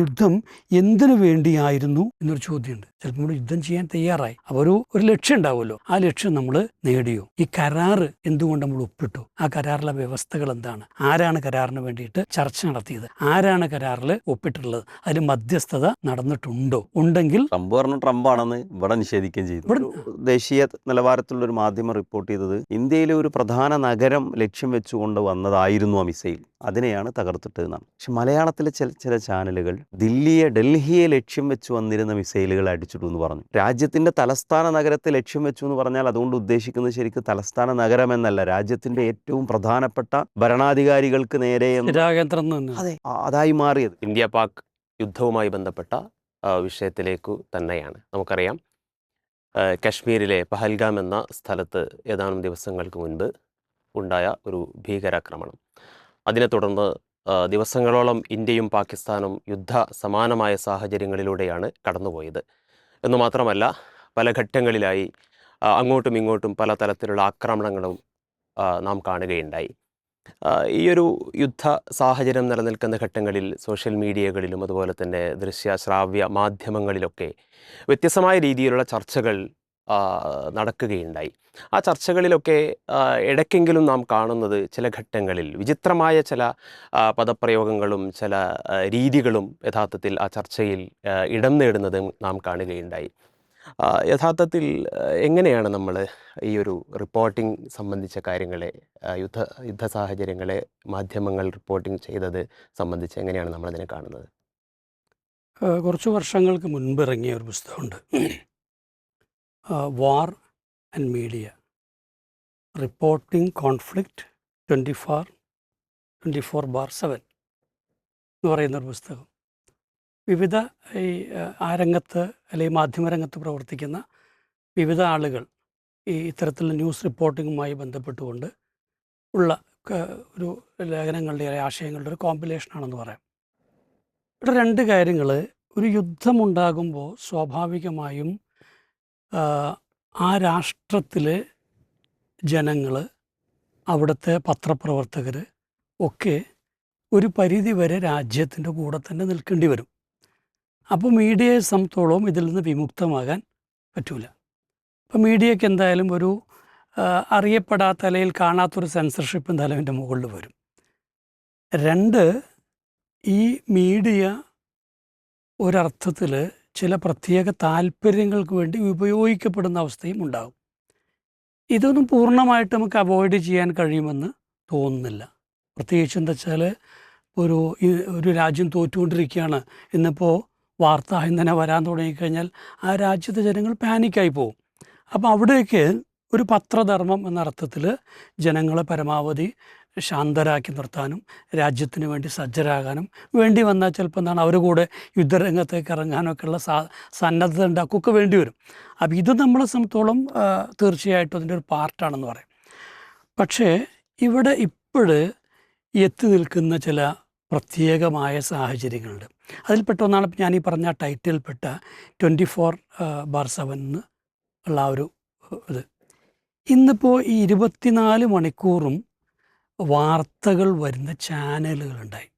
യുദ്ധം എന്തിനു വേണ്ടിയായിരുന്നു എന്നൊരു ചോദ്യമുണ്ട്. ചിലപ്പോൾ നമ്മൾ യുദ്ധം ചെയ്യാൻ തയ്യാറായി. അപ്പോൾ ഒരു ഒരു ലക്ഷ്യം ഉണ്ടാവുമല്ലോ. ആ ലക്ഷ്യം നമ്മൾ നേടിയോ? ഈ കരാറ് എന്തുകൊണ്ട് നമ്മൾ ഒപ്പിട്ടു? ആ കരാറിലെ വ്യവസ്ഥകൾ എന്താണ്? ആരാണ് കരാറിന് വേണ്ടിയിട്ട് ചർച്ച നടത്തിയത്? ആരാണ് കരാറിൽ ഒപ്പിട്ടുള്ളത് അതിൽ മധ്യസ്ഥത നടന്നിട്ടുണ്ടോ? ഉണ്ടെങ്കിൽ ട്രംപ് പറഞ്ഞു ട്രംപ് ആണെന്ന് ഇവിടെ നിഷേധിക്കുകയും ചെയ്തു. ദേശീയ നിലവാരത്തിലുള്ള ഒരു മാധ്യമം റിപ്പോർട്ട് ചെയ്തത് ഇന്ത്യയിലെ ഒരു പ്രധാന നഗരം ലക്ഷ്യം വെച്ചുകൊണ്ട് വന്നതായിരുന്നു ആ മിസൈൽ. അതിനെയാണ് തകർത്തിട്ടത് എന്നാണ് പക്ഷെ മലയാളത്തിലെ ചില ചില ചാനലുകൾ ദില്ലിയെ ഡൽഹിയെ ലക്ഷ്യം വെച്ച് വന്നിരുന്ന മിസൈലുകൾ അടിച്ചിട്ടു എന്ന് പറഞ്ഞു. രാജ്യത്തിന്റെ തലസ്ഥാന നഗരത്തെ ലക്ഷ്യം വെച്ചു എന്ന് പറഞ്ഞാൽ അതുകൊണ്ട് ഉദ്ദേശിക്കുന്നത് ശരിക്കും തലസ്ഥാന നഗരം എന്നല്ല. രാജ്യത്തിന്റെ ഏറ്റവും പ്രധാനപ്പെട്ട ഭരണാധികാരികൾക്ക് നേരെ എന്ന് സ്ഥിരാകേന്ദ്രം എന്ന് തന്നെ. അതെ. അതായി മാറിയത്. ഇന്ത്യ പാക് യുദ്ധവുമായി ബന്ധപ്പെട്ട വിഷയത്തിലേക്കു തന്നെയാണ്. നമുക്കറിയാം കശ്മീരിലെ പഹൽഗാം എന്ന സ്ഥലത്ത് ഏതാനും ദിവസങ്ങൾക്ക് മുൻപ് ഉണ്ടായ ഒരു ഭീകരാക്രമണം. അതിനെ തുടർന്ന് ദിവസങ്ങളോളം ഇന്ത്യയും പാകിസ്ഥാനും യുദ്ധ സമാനമായ സാഹചര്യങ്ങളിലൂടെയാണ് കടന്നുപോയത്. എന്നു മാത്രമല്ല പല ഘട്ടങ്ങളിലായി അങ്ങോട്ടും ഇങ്ങോട്ടും പല തരത്തിലുള്ള ആക്രമണങ്ങളും നാം കാണുകയുണ്ടായി. ഈയൊരു യുദ്ധ സാഹചര്യം നിലനിൽക്കുന്ന ഘട്ടങ്ങളിൽ സോഷ്യൽ മീഡിയകളിലും അതുപോലെ തന്നെ ദൃശ്യ ശ്രാവ്യ മാധ്യമങ്ങളിലൊക്കെ വ്യത്യസ്തമായ രീതിയിലുള്ള ചർച്ചകൾ നടക്കുകയുണ്ടായി. ആ ചർച്ചകളിലൊക്കെ ഇടയ്ക്കെങ്കിലും നാം കാണുന്നത് ചില ഘട്ടങ്ങളിൽ വിചിത്രമായ ചില പദപ്രയോഗങ്ങളും ചില രീതികളും യഥാർത്ഥത്തിൽ ആ ചർച്ചയിൽ ഇടം നേടുന്നത് നാം കാണുകയുണ്ടായി. യഥാർത്ഥത്തിൽ എങ്ങനെയാണ് നമ്മൾ ഈ ഒരു റിപ്പോർട്ടിംഗ് സംബന്ധിച്ച കാര്യങ്ങളെ യുദ്ധ യുദ്ധ സാഹചര്യങ്ങളെ മാധ്യമങ്ങൾ റിപ്പോർട്ടിംഗ് ചെയ്തത് സംബന്ധിച്ച് എങ്ങനെയാണ് നമ്മളതിനെ കാണുന്നത്? കുറച്ച് വർഷങ്ങൾക്ക് മുൻപ് ഇറങ്ങിയ ഒരു പുസ്തകമുണ്ട്. War and media. Reporting conflict twenty four twenty four bar seven എന്ന് പറയുന്ന ഒരു പുസ്തകം. വിവിധ ഈ ആ രംഗത്ത് അല്ലെങ്കിൽ മാധ്യമരംഗത്ത് പ്രവർത്തിക്കുന്ന വിവിധ ആളുകൾ ഈ ഇത്തരത്തിലുള്ള ന്യൂസ് റിപ്പോർട്ടിങ്ങുമായി ബന്ധപ്പെട്ടുകൊണ്ട് ഉള്ള ഒരു ലേഖനങ്ങളുടെ അല്ലെങ്കിൽ ആശയങ്ങളുടെ ഒരു കോമ്പിനേഷനാണെന്ന് പറയാം. ഇവിടെ രണ്ട് കാര്യങ്ങൾ ഒരു യുദ്ധമുണ്ടാകുമ്പോൾ സ്വാഭാവികമായും ആ, രാഷ്ട്രത്തിലെ ജനങ്ങൾ അവിടുത്തെ പത്രപ്രവർത്തകർ ഒക്കെ ഒരു പരിധി വരെ രാജ്യത്തിന്റെ കൂടെ തന്നെ നിൽക്കേണ്ടി വരും. അപ്പോൾ മീഡിയയെ സംബന്ധിച്ചോളം ഇതിൽ നിന്ന് വിമുക്തമാകാൻ പറ്റൂല. അപ്പോൾ മീഡിയയ്ക്ക് എന്തായാലും ഒരു അറിയപ്പെടാത്ത അല്ലെങ്കിൽ കാണാത്തൊരു സെൻസർഷിപ്പ് എന്തായാലും എന്റെ മുകളിൽ വരും. രണ്ട് ഈ മീഡിയ ഒരർത്ഥത്തിൽ ചില പ്രത്യേക താല്പര്യങ്ങൾക്ക് വേണ്ടി ഉപയോഗിക്കപ്പെടുന്ന അവസ്ഥയും ഉണ്ടാകും. ഇതൊന്നും പൂർണമായിട്ട് നമുക്ക് അവോയ്ഡ് ചെയ്യാൻ കഴിയുമെന്ന് തോന്നുന്നില്ല. പ്രത്യേകിച്ച് എന്താ വെച്ചാൽ ഒരു ഒരു രാജ്യം തോറ്റുകൊണ്ടിരിക്കുകയാണ് ഇന്നിപ്പോൾ വാർത്ത ഇന്നലെ വരാൻ തുടങ്ങിക്കഴിഞ്ഞാൽ ആ രാജ്യത്തെ ജനങ്ങൾ പാനിക്കായി പോകും. അപ്പോൾ അവിടേക്ക് ഒരു പത്രധർമ്മം എന്ന അർത്ഥത്തിൽ ജനങ്ങളെ പരമാവധി ശാന്തരാക്കി നിർത്താനും രാജ്യത്തിന് വേണ്ടി സജ്ജരാകാനും വേണ്ടി വന്നാൽ ചിലപ്പോൾ എന്താണ് അവർ കൂടെ യുദ്ധരംഗത്തേക്ക് ഇറങ്ങാനൊക്കെയുള്ള സാ സന്നദ്ധത ഉണ്ടാക്കുകയൊക്കെ വേണ്ടി വരും. അപ്പോൾ ഇത് നമ്മളെ സംബന്ധിച്ചോളം തീർച്ചയായിട്ടും അതിന്റെ ഒരു പാർട്ടാണെന്ന് പറയും. പക്ഷേ ഇവിടെ ഇപ്പോഴ് എത്തി നിൽക്കുന്ന ചില പ്രത്യേകമായ സാഹചര്യങ്ങളുണ്ട്. അതിൽപ്പെട്ട ഒന്നാണ് ഞാൻ ഈ പറഞ്ഞ ടൈറ്റിൽപ്പെട്ട ട്വന്റി ഫോർ ബാർ സെവൻ ഉള്ള ഒരു ഇത്. ഇന്നിപ്പോൾ ഈ ഇരുപത്തിനാല് മണിക്കൂറും വാർത്തകൾ വരുന്ന ചാനലുകളുണ്ടായി.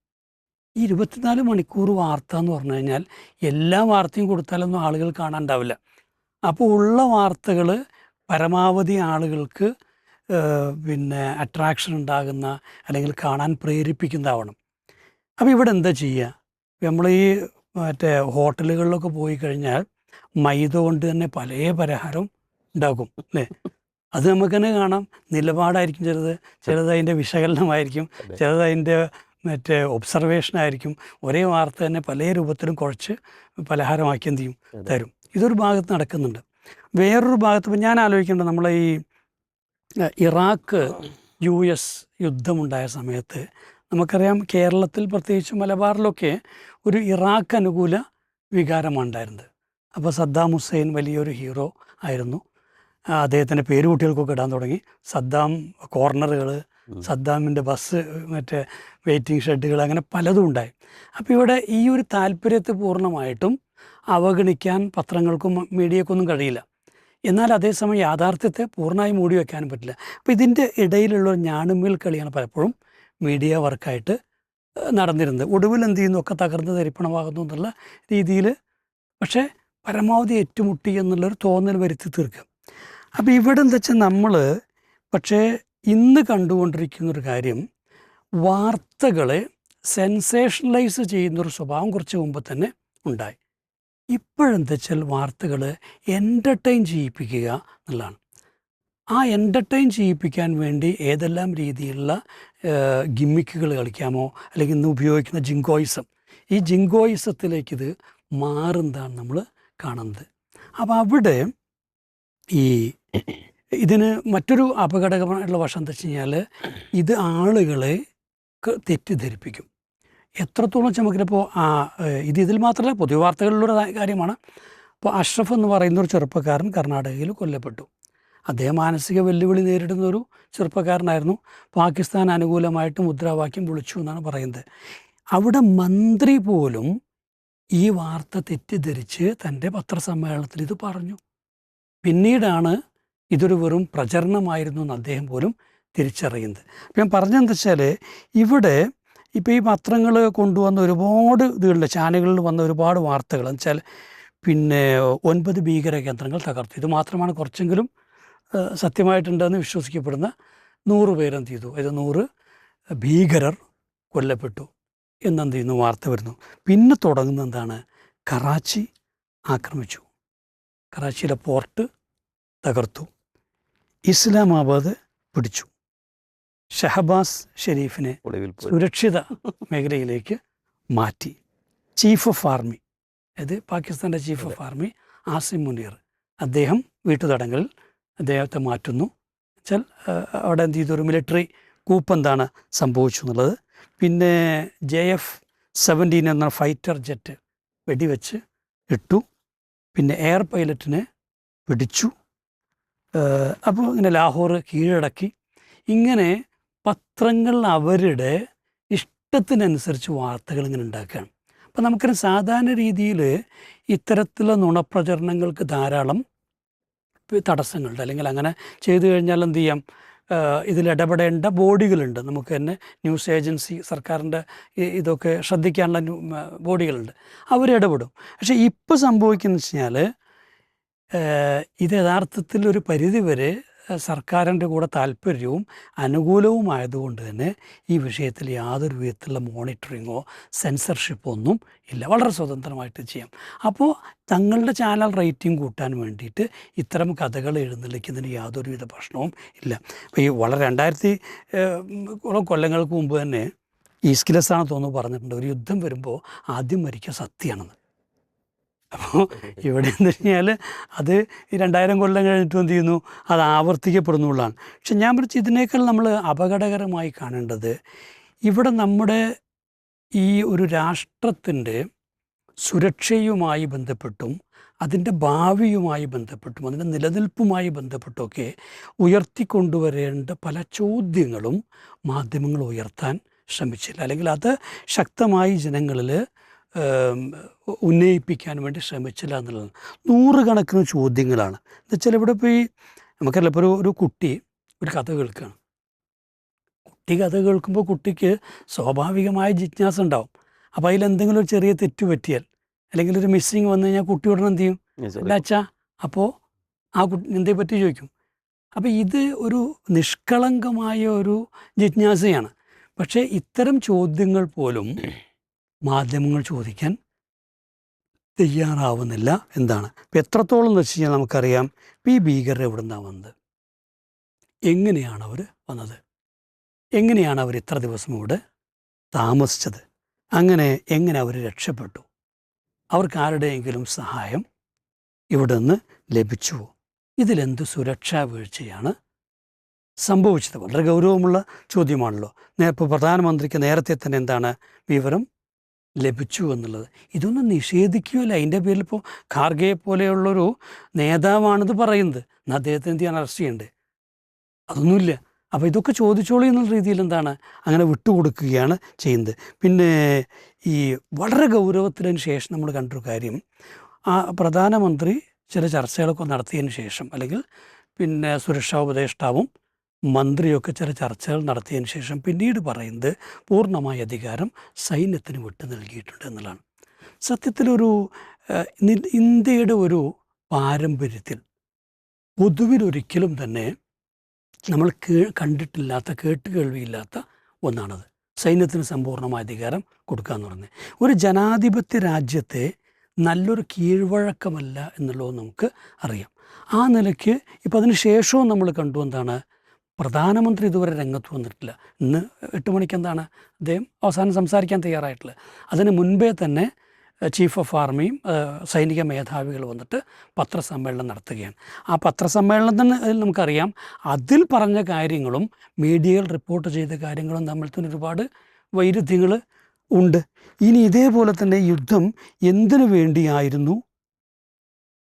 ഈ ഇരുപത്തിനാല് മണിക്കൂർ വാർത്ത എന്ന് പറഞ്ഞു കഴിഞ്ഞാൽ എല്ലാ വാർത്തയും കൊടുത്താലൊന്നും ആളുകൾ കാണാണ്ടാവില്ല അപ്പോൾ ഉള്ള വാർത്തകൾ പരമാവധി ആളുകൾക്ക് പിന്നെ അട്രാക്ഷൻ ഉണ്ടാകുന്ന അല്ലെങ്കിൽ കാണാൻ പ്രേരിപ്പിക്കുന്നതാവണം. അപ്പോൾ ഇവിടെ എന്താ ചെയ്യുക? നമ്മൾ ഈ മറ്റേ ഹോട്ടലുകളിലൊക്കെ പോയി കഴിഞ്ഞാൽ മൈദ കൊണ്ട് തന്നെ പല പലഹാരം ഉണ്ടാക്കും അല്ലേ? അത് നമുക്ക് തന്നെ കാണാം. നിലപാടായിരിക്കും ചിലത്. ചിലത് അതിന്റെ വിശകലനമായിരിക്കും. ചിലത് അതിന്റെ മറ്റേ ഒബ്സർവേഷൻ ആയിരിക്കും ഒരേ വാർത്ത തന്നെ പല രൂപത്തിലും കുറച്ച് പലഹാരമാക്കി എന്ത് ചെയ്യും? തരും. ഇതൊരു ഭാഗത്ത് നടക്കുന്നുണ്ട്. വേറൊരു ഭാഗത്ത് ഇപ്പം ഞാൻ ആലോചിക്കേണ്ടത് നമ്മളെ ഈ ഇറാഖ് യു എസ് യുദ്ധമുണ്ടായ സമയത്ത് നമുക്കറിയാം കേരളത്തിൽ പ്രത്യേകിച്ച് മലബാറിലൊക്കെ ഒരു ഇറാഖ് അനുകൂല വികാരമാണ് ഉണ്ടായിരുന്നത്. അപ്പോൾ സദ്ദാം ഹുസൈൻ വലിയൊരു ഹീറോ ആയിരുന്നു. അദ്ദേഹത്തിന്റെ പേര് കുട്ടികൾക്കൊക്കെ ഇടാൻ തുടങ്ങി. സദ്ദാം കോർണറുകൾ. സദ്ദാമിന്റെ ബസ് മറ്റേ വെയിറ്റിംഗ് ഷെഡുകൾ അങ്ങനെ പലതും ഉണ്ടായി. അപ്പോൾ ഇവിടെ ഈ ഒരു താല്പര്യത്തെ പൂർണമായിട്ടും അവഗണിക്കാൻ പത്രങ്ങൾക്കും മീഡിയക്കൊന്നും കഴിയില്ല. എന്നാൽ അതേസമയം യാഥാർത്ഥ്യത്തെ പൂർണമായി മൂടി വെക്കാനും പറ്റില്ല. അപ്പോൾ ഇതിന്റെ ഇടയിലുള്ള ഒരു ഞാണുമേൽ കളിയാണ് പലപ്പോഴും മീഡിയ വർക്കായിട്ട് നടന്നിരുന്നത്. ഒടുവിൽ എന്ത് ചെയ്യുന്നു? ഒക്കെ തകർന്ന് തരിപ്പണമാകുന്നു എന്നുള്ള രീതിയിൽ. പക്ഷേ പരമാവധി ഏറ്റുമുട്ടി എന്നുള്ളൊരു തോന്നൽ വരുത്തി തീർക്കുക. അപ്പോൾ ഇവിടെ എന്താ വെച്ചാൽ നമ്മൾ പക്ഷേ ഇന്ന് കണ്ടുകൊണ്ടിരിക്കുന്നൊരു കാര്യം വാർത്തകളെ സെൻസേഷണലൈസ് ചെയ്യുന്നൊരു സ്വഭാവം കുറച്ച് മുമ്പ് തന്നെ ഉണ്ടായി. ഇപ്പോഴെന്താ വെച്ചാൽ വാർത്തകൾ എന്റർടൈൻ ചെയ്യിപ്പിക്കുക എന്നുള്ളതാണ്. ആ എന്റർടൈൻ ചെയ്യിപ്പിക്കാൻ വേണ്ടി ഏതെല്ലാം രീതിയിലുള്ള ഗിമ്മിക്കുകൾ കളിക്കാമോ അല്ലെങ്കിൽ ഇന്ന് ഉപയോഗിക്കുന്ന ജിങ്കോയിസം ഈ ജിങ്കോയിസത്തിലേക്ക് ഇത് മാറുന്നതാണ് നമ്മൾ കാണുന്നത്. അപ്പോൾ അവിടെ ഈ ഇതിന് മറ്റൊരു അപകടകരമായിട്ടുള്ള വശം എന്താ വെച്ച് കഴിഞ്ഞാൽ ഇത് ആളുകളെ തെറ്റിദ്ധരിപ്പിക്കും. എത്രത്തോളം ചമക്കിലിപ്പോൾ ആ ഇത് ഇതിൽ മാത്രമല്ല പൊതു വാർത്തകളിലൂടെ കാര്യമാണ്. അപ്പോൾ അഷ്റഫ് എന്ന് പറയുന്ന ഒരു ചെറുപ്പക്കാരൻ കർണാടകയിൽ കൊല്ലപ്പെട്ടു. അദ്ദേഹം മാനസിക വെല്ലുവിളി നേരിടുന്ന ഒരു ചെറുപ്പക്കാരനായിരുന്നു. പാകിസ്ഥാൻ അനുകൂലമായിട്ട് മുദ്രാവാക്യം വിളിച്ചു എന്നാണ് പറയുന്നത്. അവിടെ മന്ത്രി പോലും ഈ വാർത്ത തെറ്റിദ്ധരിച്ച് തന്റെ പത്രസമ്മേളനത്തിൽ ഇത് പറഞ്ഞു. പിന്നീടാണ് ഇതൊരു വെറും പ്രചരണമായിരുന്നു എന്ന് അദ്ദേഹം പോലും തിരിച്ചറിയുന്നത്. ഞാൻ പറഞ്ഞെന്താ വെച്ചാൽ ഇവിടെ ഇപ്പോൾ ഈ പത്രങ്ങൾ കൊണ്ടുവന്ന ഒരുപാട് ഇതുകളിൽ ചാനലുകളിൽ വന്ന ഒരുപാട് വാർത്തകൾ എന്ന് വെച്ചാൽ പിന്നെ ഒൻപത് ഭീകര കേന്ദ്രങ്ങൾ തകർത്തു. ഇത് മാത്രമാണ് കുറച്ചെങ്കിലും സത്യമായിട്ടുണ്ടെന്ന് വിശ്വസിക്കപ്പെടുന്ന നൂറ് പേരെന്ത് ചെയ്തു? അതായത് നൂറ് ഭീകരർ കൊല്ലപ്പെട്ടു എന്നെന്ത് ചെയ്യുന്നു? വാർത്ത വരുന്നു. പിന്നെ തുടങ്ങുന്ന എന്താണ്? കറാച്ചി ആക്രമിച്ചു. കറാച്ചിയിലെ പോർട്ട് തകർത്തു. ഇസ്ലാമാബാദ് പിടിച്ചു. ഷഹബാസ് ഷെരീഫിനെ സുരക്ഷിത മേഖലയിലേക്ക് മാറ്റി. ചീഫ് ഓഫ് ആർമി അതായത് പാകിസ്ഥാന്റെ chief of army Asim Munir. അദ്ദേഹം വീട്ടുതടങ്കലിൽ അദ്ദേഹത്തെ മാറ്റുന്നു. വെച്ചാൽ അവിടെ എന്ത് ചെയ്തു? ഒരു മിലിറ്ററി കൂപ്പ് എന്താണ് സംഭവിച്ചു എന്നുള്ളത്. പിന്നെ ജെ എഫ് സെവന്റീൻ എന്ന ഫൈറ്റർ ജെറ്റ് വെടിവെച്ച് ഇട്ടു. പിന്നെ എയർ പൈലറ്റിനെ പിടിച്ചു. അപ്പോൾ ഇങ്ങനെ ലാഹോർ കീഴടക്കി. ഇങ്ങനെ പത്രങ്ങൾ അവരുടെ ഇഷ്ടത്തിനനുസരിച്ച് വാർത്തകൾ ഇങ്ങനെ ഉണ്ടാക്കുകയാണ്. അപ്പോൾ നമുക്കൊരു സാധാരണ രീതിയിൽ ഇത്തരത്തിലുള്ള നുണപ്രചരണങ്ങൾക്ക് ധാരാളം തടസ്സങ്ങളുണ്ട്. അല്ലെങ്കിൽ അങ്ങനെ ചെയ്തു കഴിഞ്ഞാൽ എന്ത് ചെയ്യാം? ഇതിൽ ഇടപെടേണ്ട ബോഡികളുണ്ട്. നമുക്ക് തന്നെ ന്യൂസ് ഏജൻസി സർക്കാരിന്റെ ഇതൊക്കെ ശ്രദ്ധിക്കാനുള്ള ബോഡികളുണ്ട്. അവർ അവരിടപെടും പക്ഷേ ഇപ്പോൾ സംഭവിക്കുന്നത് വെച്ച് കഴിഞ്ഞാൽ ഇത് യഥാർത്ഥത്തിൽ ഒരു പരിധിവരെ സർക്കാരിന്റെ കൂടെ താല്പര്യവും അനുകൂലവുമായതുകൊണ്ട് തന്നെ ഈ വിഷയത്തിൽ യാതൊരു വിധത്തിലുള്ള മോണിറ്ററിങ്ങോ സെൻസർഷിപ്പോ ഒന്നും ഇല്ല. വളരെ സ്വതന്ത്രമായിട്ട് ചെയ്യാം. അപ്പോൾ തങ്ങളുടെ ചാനൽ റേറ്റിംഗ് കൂട്ടാൻ വേണ്ടിയിട്ട് ഇത്തരം കഥകൾ എഴുന്നള്ളിക്കുന്നതിന് യാതൊരുവിധ പ്രശ്നവും ഇല്ല. അപ്പോൾ ഈ വളരെ രണ്ടായിരത്തി കൊല്ലങ്ങൾക്ക് മുമ്പ് തന്നെ ഈസ്കിലസാണ് തോന്നുന്നു പറഞ്ഞിട്ടുണ്ട്. ഒരു യുദ്ധം വരുമ്പോൾ ആദ്യം മരിക്കുക സത്യമാണെന്ന്. അപ്പോൾ ഇവിടെ എന്ന് കഴിഞ്ഞാൽ അത് രണ്ടായിരം കൊല്ലം കഴിഞ്ഞിട്ട് എന്ത് ചെയ്യുന്നു? അത് ആവർത്തിക്കപ്പെടുന്നുള്ളതാണ് പക്ഷെ ഞാൻ വിളിച്ച് ഇതിനേക്കാൾ നമ്മൾ അപകടകരമായി കാണേണ്ടത് ഇവിടെ നമ്മുടെ ഈ ഒരു രാഷ്ട്രത്തിന്റെ സുരക്ഷയുമായി ബന്ധപ്പെട്ടും അതിന്റെ ഭാവിയുമായി ബന്ധപ്പെട്ടും അതിന്റെ നിലനിൽപ്പുമായി ബന്ധപ്പെട്ടുമൊക്കെ ഉയർത്തിക്കൊണ്ടുവരേണ്ട പല ചോദ്യങ്ങളും മാധ്യമങ്ങൾ ഉയർത്താൻ ശ്രമിച്ചില്ല. അല്ലെങ്കിൽ അത് ശക്തമായി ജനങ്ങളിൽ ഉന്നയിപ്പിക്കാൻ വേണ്ടി ശ്രമിച്ചില്ല എന്നുള്ളതാണ്. നൂറുകണക്കിന് ചോദ്യങ്ങളാണ്. എന്നുവെച്ചാൽ ഇവിടെ ഇപ്പോൾ ഈ നമുക്കറിയാം ഇപ്പോൾ ഒരു ഒരു കുട്ടി ഒരു കഥ കേൾക്കുകയാണ്. കുട്ടി കഥ കേൾക്കുമ്പോൾ കുട്ടിക്ക് സ്വാഭാവികമായ ജിജ്ഞാസ ഉണ്ടാവും. അപ്പോൾ അതിൽ എന്തെങ്കിലും ഒരു ചെറിയ തെറ്റ് പറ്റിയാൽ അല്ലെങ്കിൽ ഒരു മിസ്സിങ് വന്നു കഴിഞ്ഞാൽ കുട്ടി ഉടനെ എന്ത് ചെയ്യും? അല്ല അച്ഛാ അപ്പോൾ ആ കുട്ടി എന്തേ പറ്റി ചോദിക്കും. അപ്പോൾ ഇത് ഒരു നിഷ്കളങ്കമായ ഒരു ജിജ്ഞാസയാണ്. പക്ഷേ ഇത്തരം ചോദ്യങ്ങൾ പോലും മാധ്യമങ്ങൾ ചോദിക്കാൻ തയ്യാറാവുന്നില്ല എന്താണ് ഇപ്പം എത്രത്തോളം എന്ന് വെച്ച് കഴിഞ്ഞാൽ നമുക്കറിയാം പി ഭീകരർ എവിടെ നിന്നാണ് വന്നത്? എങ്ങനെയാണ് അവർ വന്നത്? എങ്ങനെയാണ് അവർ ഇത്ര ദിവസം ഇവിടെ താമസിച്ചത്? അങ്ങനെ എങ്ങനെ അവർ രക്ഷപ്പെട്ടു? അവർക്ക് ആരുടെയെങ്കിലും സഹായം ഇവിടെ നിന്ന് ലഭിച്ചുവോ ഇതിലെന്ത് സുരക്ഷാ വീഴ്ചയാണ് സംഭവിച്ചത്? വളരെ ഗൗരവമുള്ള ചോദ്യമാണല്ലോ. നേരത്തെ പ്രധാനമന്ത്രിക്ക് നേരത്തെ തന്നെ എന്താണ് വിവരം ലഭിച്ചു എന്നുള്ളത്. ഇതൊന്നും നിഷേധിക്കുകയല്ല അതിന്റെ പേരിൽ ഇപ്പോൾ ഖാർഗയെ പോലെയുള്ളൊരു നേതാവാണിത് പറയുന്നത്. എന്നാൽ അദ്ദേഹത്തിന് എന്ത് ചെയ്യാൻ അറസ്റ്റ് ചെയ്യണ്ടേ? അതൊന്നുമില്ല. അപ്പോൾ ഇതൊക്കെ ചോദിച്ചോളൂ എന്നുള്ള രീതിയിൽ എന്താണ് അങ്ങനെ വിട്ടുകൊടുക്കുകയാണ് ചെയ്യുന്നത്. പിന്നെ ഈ വളരെ ഗൗരവത്തിനു ശേഷം നമ്മൾ കണ്ടൊരു കാര്യം. ആ പ്രധാനമന്ത്രി ചില ചർച്ചകളൊക്കെ നടത്തിയതിന് ശേഷം അല്ലെങ്കിൽ പിന്നെ സുരക്ഷാ ഉപദേഷ്ടാവും മന്ത്രിയൊക്കെ ചില ചർച്ചകൾ നടത്തിയതിന് ശേഷം പിന്നീട് പറയുന്നത് പൂർണമായ അധികാരം സൈന്യത്തിന് വിട്ടു നൽകിയിട്ടുണ്ട് എന്നുള്ളതാണ്. സത്യത്തിലൊരു ഇന്ത്യയുടെ ഒരു പാരമ്പര്യത്തിൽ പൊതുവിൽ ഒരിക്കലും തന്നെ നമ്മൾ കേ കണ്ടിട്ടില്ലാത്ത കേട്ട് കേൾവിയില്ലാത്ത ഒന്നാണത്. സൈന്യത്തിന് സമ്പൂർണമായ അധികാരം കൊടുക്കുക എന്ന് പറയുന്നത്. ഒരു ജനാധിപത്യ രാജ്യത്തെ നല്ലൊരു കീഴ്വഴക്കമല്ല എന്നുള്ളത് നമുക്ക് അറിയാം. ആ നിലയ്ക്ക് ഇപ്പം അതിന് ശേഷവും നമ്മൾ കണ്ടു എന്താണ്? പ്രധാനമന്ത്രി ഇതുവരെ രംഗത്ത് വന്നിട്ടില്ല. ഇന്ന് എട്ട് മണിക്ക് എന്താണ് അദ്ദേഹം അവസാനം സംസാരിക്കാൻ തയ്യാറായിട്ടുള്ളത് അതിന് മുൻപേ തന്നെ ചീഫ് ഓഫ് ആർമിയും സൈനിക മേധാവികൾ വന്നിട്ട് പത്രസമ്മേളനം നടത്തുകയാണ്. ആ പത്രസമ്മേളനത്തിന് നമുക്കറിയാം അതിൽ പറഞ്ഞ കാര്യങ്ങളും മീഡിയയിൽ റിപ്പോർട്ട് ചെയ്ത കാര്യങ്ങളും തമ്മിൽ തന്നെ ഒരുപാട് വൈരുദ്ധ്യങ്ങൾ ഉണ്ട്. ഇനി ഇതേപോലെ തന്നെ യുദ്ധം എന്തിനു വേണ്ടിയായിരുന്നു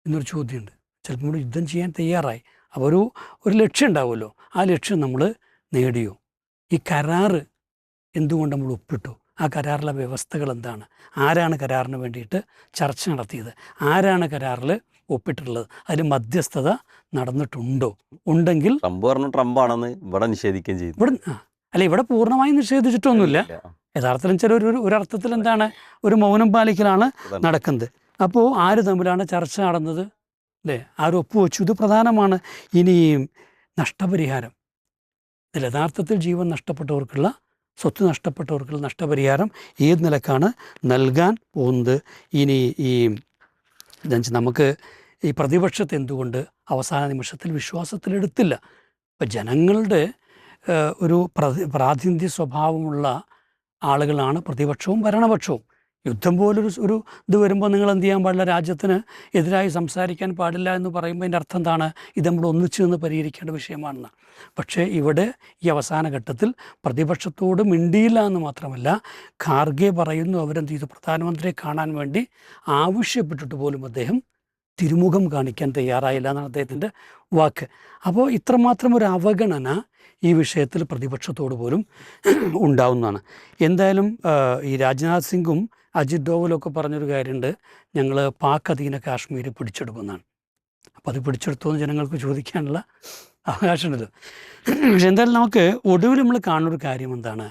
എന്നൊരു ചോദ്യമുണ്ട്. ചിലപ്പോൾ യുദ്ധം ചെയ്യാൻ തയ്യാറായി. അപ്പോൾ ഒരു ഒരു ലക്ഷ്യം ഉണ്ടാവുമല്ലോ. ആ ലക്ഷ്യം നമ്മൾ നേടിയോ? ഈ കരാറ് എന്തുകൊണ്ട് നമ്മൾ ഒപ്പിട്ടു? ആ കരാറിലെ വ്യവസ്ഥകൾ എന്താണ്? ആരാണ് കരാറിന് വേണ്ടിയിട്ട് ചർച്ച നടത്തിയത്? ആരാണ് കരാറിൽ ഒപ്പിട്ടുള്ളത് അതിൽ മധ്യസ്ഥത നടന്നിട്ടുണ്ടോ? ഉണ്ടെങ്കിൽ ട്രംപ് പറഞ്ഞു ട്രംപ് ആണെന്ന് ഇവിടെ നിഷേധിക്കുകയും ചെയ്തു. ഇവിടെ അല്ല ഇവിടെ പൂർണമായും നിഷേധിച്ചിട്ടൊന്നുമില്ല. യഥാർത്ഥത്തിലും യഥാർത്ഥത്തിൽ ചില ഒരു ഒരർത്ഥത്തിൽ എന്താണ്? ഒരു മൗനം പാലിക്കലാണ് നടക്കുന്നത്. അപ്പോൾ ആര് തമ്മിലാണ് ചർച്ച നടന്നത്? അല്ലേ ആരും ഒപ്പുവെച്ചു ഇത് പ്രധാനമാണ്. ഇനിയും നഷ്ടപരിഹാരം. യഥാർത്ഥത്തിൽ ജീവൻ നഷ്ടപ്പെട്ടവർക്കുള്ള സ്വത്ത് നഷ്ടപ്പെട്ടവർക്കുള്ള നഷ്ടപരിഹാരം ഏത് നിലക്കാണ്? നൽകാൻ പോകുന്നത്. ഇനി ഈ നമുക്ക് ഈ പ്രതിപക്ഷത്തെ എന്തുകൊണ്ട് അവസാന നിമിഷത്തിൽ വിശ്വാസത്തിലെടുത്തില്ല? ഇപ്പം ജനങ്ങളുടെ ഒരു പ്രതി പ്രാതിനിധ്യ സ്വഭാവമുള്ള ആളുകളാണ് പ്രതിപക്ഷവും ഭരണപക്ഷവും. യുദ്ധം പോലൊരു ഒരു ഇത് വരുമ്പോൾ നിങ്ങൾ എന്ത് ചെയ്യാൻ പാടില്ല? രാജ്യത്തിന് എതിരായി സംസാരിക്കാൻ പാടില്ല എന്ന് പറയുമ്പോൾ അതിന്റെ അർത്ഥം എന്താണ്? ഇത് നമ്മൾ ഒന്നിച്ചു നിന്ന് പരിഹരിക്കേണ്ട വിഷയമാണെന്ന്. പക്ഷേ ഇവിടെ ഈ അവസാന ഘട്ടത്തിൽ പ്രതിപക്ഷത്തോട് മിണ്ടിയില്ല എന്ന് മാത്രമല്ല ഖാർഗെ പറയുന്നു അവരെന്ത് ചെയ്തു? പ്രധാനമന്ത്രിയെ കാണാൻ വേണ്ടി ആവശ്യപ്പെട്ടിട്ട് പോലും അദ്ദേഹം തിരുമുഖം കാണിക്കാൻ തയ്യാറായില്ല എന്നാണ് അദ്ദേഹത്തിന്റെ വാക്ക്. അപ്പോൾ ഇത്രമാത്രം ഒരു അവഗണന ഈ വിഷയത്തിൽ പ്രതിപക്ഷത്തോട് പോലും ഉണ്ടാവുന്നതാണ്. എന്തായാലും ഈ രാജ്നാഥ് സിംഗും അജിത് ഡോവലൊക്കെ പറഞ്ഞൊരു കാര്യമുണ്ട് ഞങ്ങൾ പാക് അധീന കാശ്മീർ പിടിച്ചെടുക്കുന്നതാണ് അപ്പോൾ അത് പിടിച്ചെടുത്തു എന്ന് ജനങ്ങൾക്ക് ചോദിക്കാനുള്ള അവകാശമുണ്ടല്ലോ പക്ഷെ എന്തായാലും നമുക്ക് ഒടുവിൽ നമ്മൾ കാണുന്ന ഒരു കാര്യം എന്താണ്?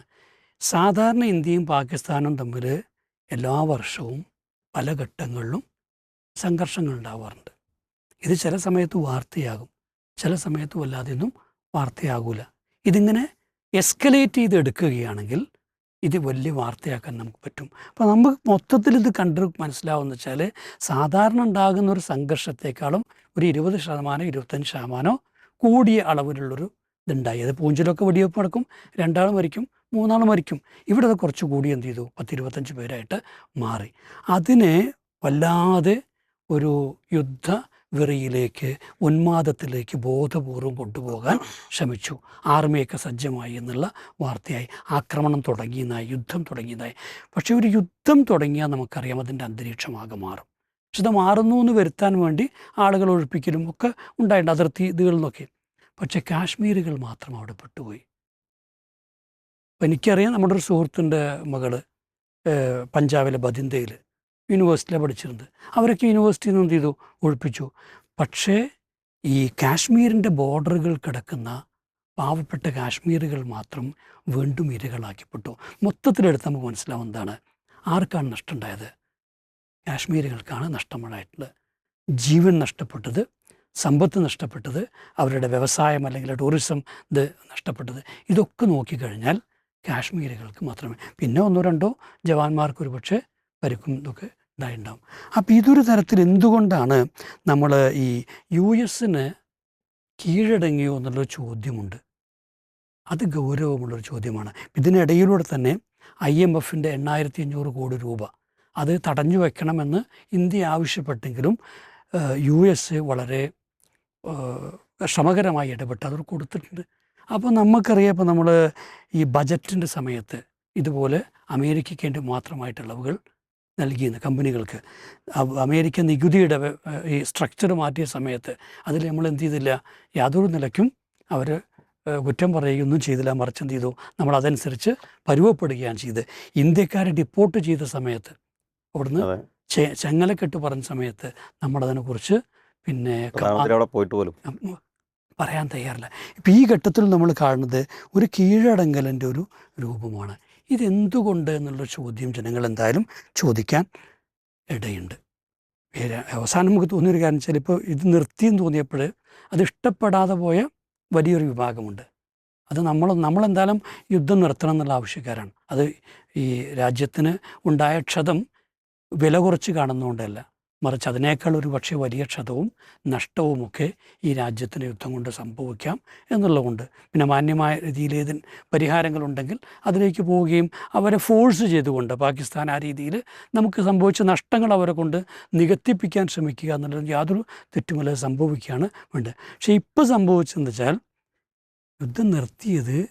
സാധാരണ ഇന്ത്യയും പാകിസ്ഥാനും തമ്മിൽ എല്ലാ വർഷവും പല ഘട്ടങ്ങളിലും സംഘർഷങ്ങൾ ഉണ്ടാവാറുണ്ട്. ഇത് ചില സമയത്ത് വാർത്തയാകും. ചില സമയത്ത് വല്ലാതെയൊന്നും വാർത്തയാകൂല. ഇതിങ്ങനെ എസ്കലേറ്റ് ചെയ്ത് എടുക്കുകയാണെങ്കിൽ ഇത് വലിയ വാർത്തയാക്കാൻ നമുക്ക് പറ്റും. അപ്പോൾ നമുക്ക് മൊത്തത്തിൽ ഇത് കണ്ട് മനസ്സിലാവുമെന്ന് വെച്ചാൽ സാധാരണ ഉണ്ടാകുന്ന ഒരു സംഘർഷത്തെക്കാളും ഒരു ഇരുപത് ശതമാനം ഇരുപത്തഞ്ച് ശതമാനമോ കൂടിയ അളവിലുള്ളൊരു ഇതുണ്ടായി. അത് പൂഞ്ചിലൊക്കെ വെടിവെപ്പ് നടക്കും രണ്ടാളും മരിക്കും മൂന്നാളും മരിക്കും. ഇവിടെ അത് കുറച്ച് കൂടി എന്ത് ചെയ്തു? പത്തിരുപത്തഞ്ച് പേരായിട്ട് മാറി. അതിനെ വല്ലാതെ ഒരു യുദ്ധ വെറിയിലേക്ക് ഉന്മാദത്തിലേക്ക് ബോധപൂർവം കൊണ്ടുപോകാൻ ശ്രമിച്ചു. ആർമിയൊക്കെ സജ്ജമായി എന്നുള്ള വാർത്തയായി. ആക്രമണം തുടങ്ങിയതായി യുദ്ധം തുടങ്ങിയതായി പക്ഷേ ഒരു യുദ്ധം തുടങ്ങിയാൽ നമുക്കറിയാം അതിന്റെ അന്തരീക്ഷമാകെ മാറും. പക്ഷെ ഇത് മാറുന്നു എന്ന് വരുത്താൻ വേണ്ടി ആളുകൾ ഒഴിപ്പിക്കലും ഒക്കെ ഉണ്ടായിട്ടുണ്ട് അതിർത്തി ഇതുകളിൽ നിന്നൊക്കെ. പക്ഷേ കാശ്മീരുകൾ മാത്രം അവിടെ പെട്ടുപോയി. അപ്പം എനിക്കറിയാം നമ്മുടെ ഒരു സുഹൃത്തിന്റെ മകൾ പഞ്ചാബിലെ ബദിന്തയിൽ യൂണിവേഴ്സിറ്റിയിലാണ് പഠിച്ചിരുന്നത്. അവരൊക്കെ യൂണിവേഴ്സിറ്റിയിൽ നിന്ന് എന്ത് ചെയ്തു? ഒഴിപ്പിച്ചു. പക്ഷേ ഈ കാശ്മീരിന്റെ ബോർഡറുകൾ കിടക്കുന്ന പാവപ്പെട്ട കാശ്മീരുകൾ മാത്രം വീണ്ടും ഇരകളാക്കിപ്പെട്ടു. മൊത്തത്തിലെടുത്ത് നമുക്ക് മനസ്സിലാവും എന്താണ്? ആർക്കാണ് നഷ്ടമുണ്ടായത്? കാശ്മീരുകൾക്കാണ് നഷ്ടമുണ്ടായിട്ടുള്ളത്. ജീവൻ നഷ്ടപ്പെട്ടത് സമ്പത്ത് നഷ്ടപ്പെട്ടത് അവരുടെ വ്യവസായം അല്ലെങ്കിൽ ടൂറിസം ഇത് നഷ്ടപ്പെട്ടത്. ഇതൊക്കെ നോക്കിക്കഴിഞ്ഞാൽ കാശ്മീരുകൾക്ക് മാത്രമേ. പിന്നെ ഒന്നോ രണ്ടോ ജവാന്മാർക്ക് ഒരു പക്ഷേ പരിക്കും ഇതൊക്കെ ഉണ്ടായിട്ടുണ്ടാവും. അപ്പോൾ ഇതൊരു തരത്തിൽ എന്തുകൊണ്ടാണ് നമ്മൾ ഈ യു എസിന് കീഴടങ്ങിയോ എന്നുള്ളൊരു ചോദ്യമുണ്ട്. അത് ഗൗരവമുള്ളൊരു ചോദ്യമാണ്. ഇതിനിടയിലൂടെ തന്നെ ഐ എം എഫിന്റെ എണ്ണായിരത്തി അഞ്ഞൂറ് കോടി രൂപ അത് തടഞ്ഞു വെക്കണമെന്ന് ഇന്ത്യ ആവശ്യപ്പെട്ടെങ്കിലും യു എസ് വളരെ ശ്രമകരമായി ഇടപെട്ട് അതൊരു കൊടുത്തിട്ടുണ്ട്. അപ്പോൾ നമുക്കറിയാം ഇപ്പോൾ നമ്മൾ ഈ ബജറ്റിന്റെ സമയത്ത് ഇതുപോലെ അമേരിക്കയ്ക്ക് വേണ്ടി മാത്രമായിട്ട് ഇളവുകൾ നൽകിയെന്ന് കമ്പനികൾക്ക്. അമേരിക്ക നികുതിയുടെ ഈ സ്ട്രക്ചർ മാറ്റിയ സമയത്ത് അതിൽ നമ്മൾ എന്ത് ചെയ്തില്ല യാതൊരു നിലയ്ക്കും അവർ കുറ്റം പറയുകയൊന്നും ചെയ്തില്ല മറിച്ച് എന്ത് ചെയ്തു നമ്മൾ അതനുസരിച്ച് പരുവപ്പെടുകയാണ് ചെയ്ത്. ഇന്ത്യക്കാരെ ഡിപ്പോർട്ട് ചെയ്ത സമയത്ത് അവിടുന്ന് ചെങ്ങലക്കെട്ട് പറഞ്ഞ സമയത്ത് നമ്മളതിനെക്കുറിച്ച് പിന്നെ പോയിട്ട് പോലും. പറയാൻ തയ്യാറില്ല. ഇപ്പം ഈ ഘട്ടത്തിൽ നമ്മൾ കാണുന്നത് ഒരു കീഴടങ്ങലിന്റെ ഒരു രൂപമാണ്. ഇതെന്തുകൊണ്ട് എന്നുള്ള ചോദ്യം ജനങ്ങൾ എന്തായാലും ചോദിക്കാൻ ഇടയുണ്ട്. അവസാനം നമുക്ക് തോന്നിയൊരു കാര്യം വെച്ചാൽ ഇപ്പോൾ ഇത് നിർത്തിയെന്ന് തോന്നിയപ്പോൾ അത് ഇഷ്ടപ്പെടാതെ പോയ വലിയൊരു വിഭാഗമുണ്ട്. അത് നമ്മൾ നമ്മളെന്തായാലും യുദ്ധം നിർത്തണം എന്നുള്ള ആവശ്യക്കാരാണ്. അത് ഈ രാജ്യത്തിന് ഉണ്ടായ ക്ഷതം വില കുറച്ച് കാണുന്നതുകൊണ്ടല്ല. മറിച്ച് അതിനേക്കാൾ ഒരു പക്ഷേ വലിയ ക്ഷതവും നഷ്ടവുമൊക്കെ ഈ രാജ്യത്തിന് യുദ്ധം കൊണ്ട് സംഭവിക്കാം എന്നുള്ളതുകൊണ്ട്. പിന്നെ മാന്യമായ രീതിയിൽ ഏത് പരിഹാരങ്ങളുണ്ടെങ്കിൽ അതിലേക്ക് പോവുകയും അവരെ ഫോഴ്സ് ചെയ്തുകൊണ്ട് പാകിസ്ഥാൻ ആ രീതിയിൽ നമുക്ക് സംഭവിച്ച നഷ്ടങ്ങൾ അവരെ കൊണ്ട് നികത്തിപ്പിക്കാൻ ശ്രമിക്കുക എന്നുള്ളത് യാതൊരു തെറ്റുമില്ല സംഭവിക്കുകയാണ് വേണ്ടത്. പക്ഷേ ഇപ്പോൾ സംഭവിച്ചതെന്ന് വെച്ചാൽ യുദ്ധം നിർത്തിയത്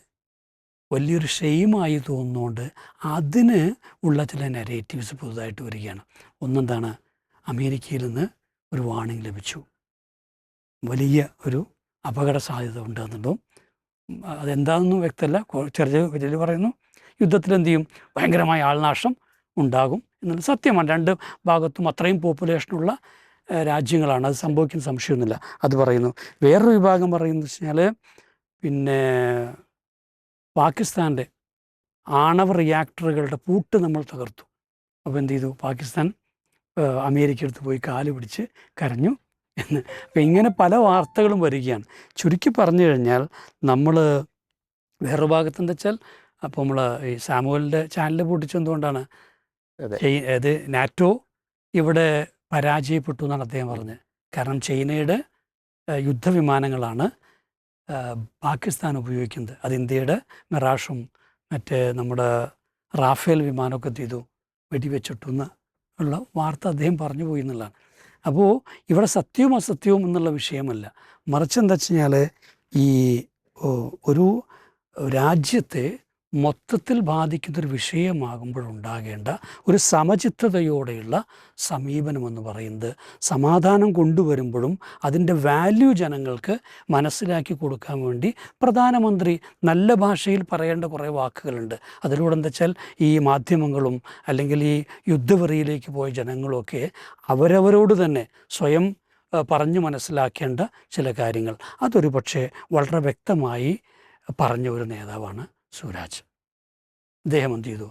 വലിയൊരു ഷെയിമായി തോന്നുന്നുകൊണ്ട് അതിന് ഉള്ള ചില നെഗറ്റീവ്സ് പുതുതായിട്ട് വരികയാണ്. ഒന്നെന്താണ്? അമേരിക്കയിൽ നിന്ന് ഒരു വാണിംഗ് ലഭിച്ചു. വലിയ ഒരു അപകട സാധ്യത ഉണ്ടെന്നുള്ളതും അതെന്താണെന്നും വ്യക്തമല്ല. ചെറിയ ചെറിയ പറയുന്നു. യുദ്ധത്തിൽ എന്ത് ചെയ്യും? ഭയങ്കരമായ ആൾനാശം ഉണ്ടാകും എന്നുള്ളത് സത്യമാണ്. രണ്ട് ഭാഗത്തും അത്രയും പോപ്പുലേഷനുള്ള രാജ്യങ്ങളാണ്. അത് സംഭവിക്കുന്ന സംശയമൊന്നുമില്ല. അത് പറയുന്നു. വേറൊരു വിഭാഗം പറയുന്നത് വെച്ച് കഴിഞ്ഞാൽ പിന്നെ പാകിസ്ഥാന്റെ ആണവ റിയാക്ടറുകളുടെ പൂട്ട് നമ്മൾ തകർത്തു. അപ്പോൾ എന്ത് ചെയ്തു? പാകിസ്ഥാൻ ഏഹ്, അമേരിക്ക അടുത്ത് പോയി കാൽ പിടിച്ച് കരഞ്ഞു എന്ന്. അപ്പം ഇങ്ങനെ പല വാർത്തകളും വരികയാണ്. ചുരുക്കി പറഞ്ഞു കഴിഞ്ഞാൽ നമ്മൾ വേറൊരു ഭാഗത്ത് എന്താ വെച്ചാൽ അപ്പോൾ നമ്മൾ ഈ സാമുവലിന്റെ ചാനൽ പൊട്ടിച്ചെന്തുകൊണ്ടാണ് അതെ. നാറ്റോ ഇവിടെ പരാജയപ്പെട്ടു എന്നാണ് അദ്ദേഹം പറഞ്ഞത്. കാരണം ചൈനയുടെ യുദ്ധവിമാനങ്ങളാണ് പാകിസ്ഥാൻ ഉപയോഗിക്കുന്നത്. അത് ഇന്ത്യയുടെ മിറാഷും മറ്റേ നമ്മുടെ റാഫേൽ വിമാനമൊക്കെ ചെയ്തു? വെടിവെച്ചിട്ടു ഉള്ള വാർത്ത അദ്ദേഹം പറഞ്ഞു പോയി എന്നുള്ളതാണ്. അപ്പോൾ ഇവിടെ സത്യവും അസത്യവും എന്നുള്ള വിഷയമല്ല. മറിച്ച് എന്താ വെച്ച് കഴിഞ്ഞാൽ ഈ ഒരു രാജ്യത്തെ മൊത്തത്തിൽ ബാധിക്കുന്നൊരു വിഷയമാകുമ്പോഴുണ്ടാകേണ്ട ഒരു സമചിത്തതയോടെയുള്ള സമീപനമെന്ന് പറയുന്നത് സമാധാനം കൊണ്ടുവരുമ്പോഴും അതിന്റെ വാല്യൂ ജനങ്ങൾക്ക് മനസ്സിലാക്കി കൊടുക്കാൻ വേണ്ടി പ്രധാനമന്ത്രി നല്ല ഭാഷയിൽ പറയേണ്ട കുറേ വാക്കുകളുണ്ട്. അതിലൂടെ എന്താ വെച്ചാൽ ഈ മാധ്യമങ്ങളും അല്ലെങ്കിൽ ഈ യുദ്ധവെറിയിലേക്ക് പോയ ജനങ്ങളുമൊക്കെ അവരവരോട് തന്നെ സ്വയം പറഞ്ഞു മനസ്സിലാക്കേണ്ട ചില കാര്യങ്ങൾ. അതൊരു പക്ഷേ വളരെ വ്യക്തമായി പറഞ്ഞ ഒരു നേതാവാണ് സുരാജ്. അദ്ദേഹം എന്ത് ചെയ്തു?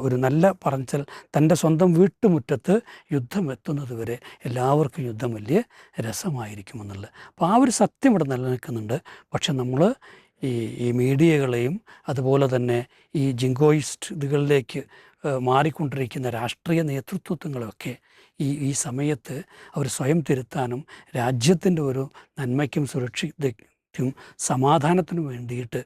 ഒരു നല്ല പറഞ്ഞാൽ തന്റെ സ്വന്തം വീട്ടുമുറ്റത്ത് യുദ്ധം എത്തുന്നത് വരെ എല്ലാവർക്കും യുദ്ധം വലിയ രസമായിരിക്കുമെന്നുള്ളത്. അപ്പോൾ ആ ഒരു സത്യം ഇവിടെ നിലനിൽക്കുന്നുണ്ട്. പക്ഷെ നമ്മൾ ഈ ഈ മീഡിയകളെയും അതുപോലെ തന്നെ ഈ ജിങ്കോയിസ്റ്റ് ഇതുകളിലേക്ക് മാറിക്കൊണ്ടിരിക്കുന്ന രാഷ്ട്രീയ നേതൃത്വങ്ങളൊക്കെ ഈ ഈ സമയത്ത് അവർ സ്വയം തിരുത്താനും രാജ്യത്തിന്റെ ഒരു നന്മയ്ക്കും സുരക്ഷിതയ്ക്കും സമാധാനത്തിനും വേണ്ടിയിട്ട്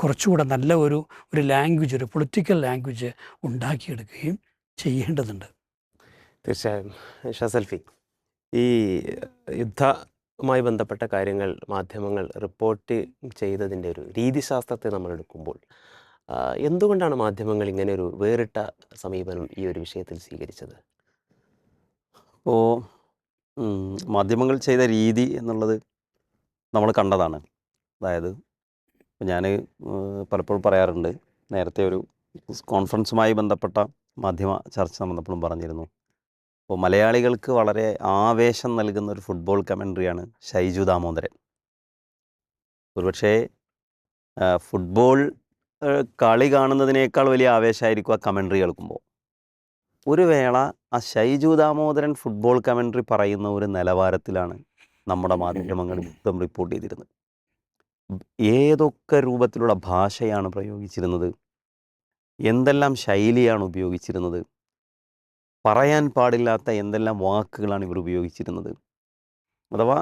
കുറച്ചുകൂടെ നല്ല ഒരു ഒരു ലാംഗ്വേജ് ഒരു പൊളിറ്റിക്കൽ ലാംഗ്വേജ് ഉണ്ടാക്കിയെടുക്കുകയും ചെയ്യേണ്ടതുണ്ട്. തീർച്ചയായും. ഷസൽഫി ഈ യുദ്ധവുമായി ബന്ധപ്പെട്ട കാര്യങ്ങൾ മാധ്യമങ്ങൾ റിപ്പോർട്ട് ചെയ്തതിന്റെ ഒരു രീതിശാസ്ത്രത്തെ നമ്മൾ എടുക്കുമ്പോൾ എന്തുകൊണ്ടാണ് മാധ്യമങ്ങൾ ഇങ്ങനെ ഒരു വേറിട്ട സമീപനം ഈ ഒരു വിഷയത്തിൽ സ്വീകരിച്ചത്? ഓ മാധ്യമങ്ങൾ ചെയ്ത രീതി എന്നുള്ളത് നമ്മൾ കണ്ടതാണ്. അതായത് ഞാൻ പലപ്പോഴും പറയാറുണ്ട്. നേരത്തെ ഒരു കോൺഫറൻസുമായി ബന്ധപ്പെട്ട മാധ്യമ ചർച്ച നടന്നപ്പോഴും പറഞ്ഞിരുന്നു. അപ്പോൾ മലയാളികൾക്ക് വളരെ ആവേശം നൽകുന്ന ഒരു ഫുട്ബോൾ കമൻട്രിയാണ് ഷൈജു ദാമോദരൻ. ഒരുപക്ഷേ ഫുട്ബോൾ കളി കാണുന്നതിനേക്കാൾ വലിയ ആവേശമായിരിക്കും ആ കമൻട്രി കേൾക്കുമ്പോൾ. ഒരു വേള ആ ഷൈജു ദാമോദരൻ ഫുട്ബോൾ കമൻട്രി പറയുന്ന ഒരു നിലവാരത്തിലാണ് നമ്മുടെ മാധ്യമങ്ങൾ യുദ്ധം റിപ്പോർട്ട് ചെയ്തിരുന്നത്. ഏതൊക്കെ രൂപത്തിലുള്ള ഭാഷയാണ് പ്രയോഗിച്ചിരുന്നത്? എന്തെല്ലാം ശൈലിയാണ് ഉപയോഗിച്ചിരുന്നത്? പറയാൻ പാടില്ലാത്ത എന്തെല്ലാം വാക്കുകളാണ് ഇവർ ഉപയോഗിച്ചിരുന്നത്? അഥവാ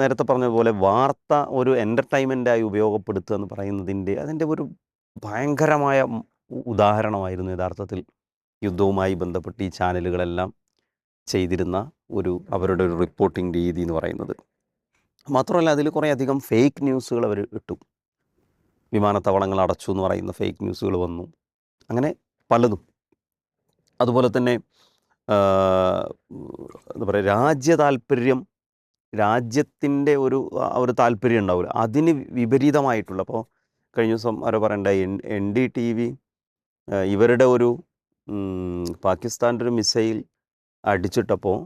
നേരത്തെ പറഞ്ഞ പോലെ വാർത്ത ഒരു എന്റർടൈൻമെന്റായി ഉപയോഗപ്പെടുത്തുക എന്ന് പറയുന്നതിന്റെ അതിന്റെ ഒരു ഭയങ്കരമായ ഉദാഹരണമായിരുന്നു യഥാർത്ഥത്തിൽ യുദ്ധവുമായി ബന്ധപ്പെട്ട് ഈ ചാനലുകളെല്ലാം ചെയ്തിരുന്ന ഒരു അവരുടെ ഒരു റിപ്പോർട്ടിംഗ് രീതി എന്ന് പറയുന്നത്. മാത്രമല്ല അതിൽ കുറേ അധികം ഫേക്ക് ന്യൂസുകൾ അവർ ഇട്ടു. വിമാനത്താവളങ്ങൾ അടച്ചു എന്ന് പറയുന്ന ഫേക്ക് ന്യൂസുകൾ വന്നു. അങ്ങനെ പലതും. അതുപോലെ തന്നെ എന്താ പറയുക രാജ്യ താല്പര്യം രാജ്യത്തിന്റെ ഒരു ഒരു താല്പര്യം ഉണ്ടാവില്ല. അതിന് വിപരീതമായിട്ടുള്ള അപ്പോൾ കഴിഞ്ഞ ദിവസം ആരോ പറയണ്ട N N D T V ഇവരുടെ ഒരു പാകിസ്ഥാന്റെ ഒരു മിസൈൽ അടിച്ചിട്ടപ്പോൾ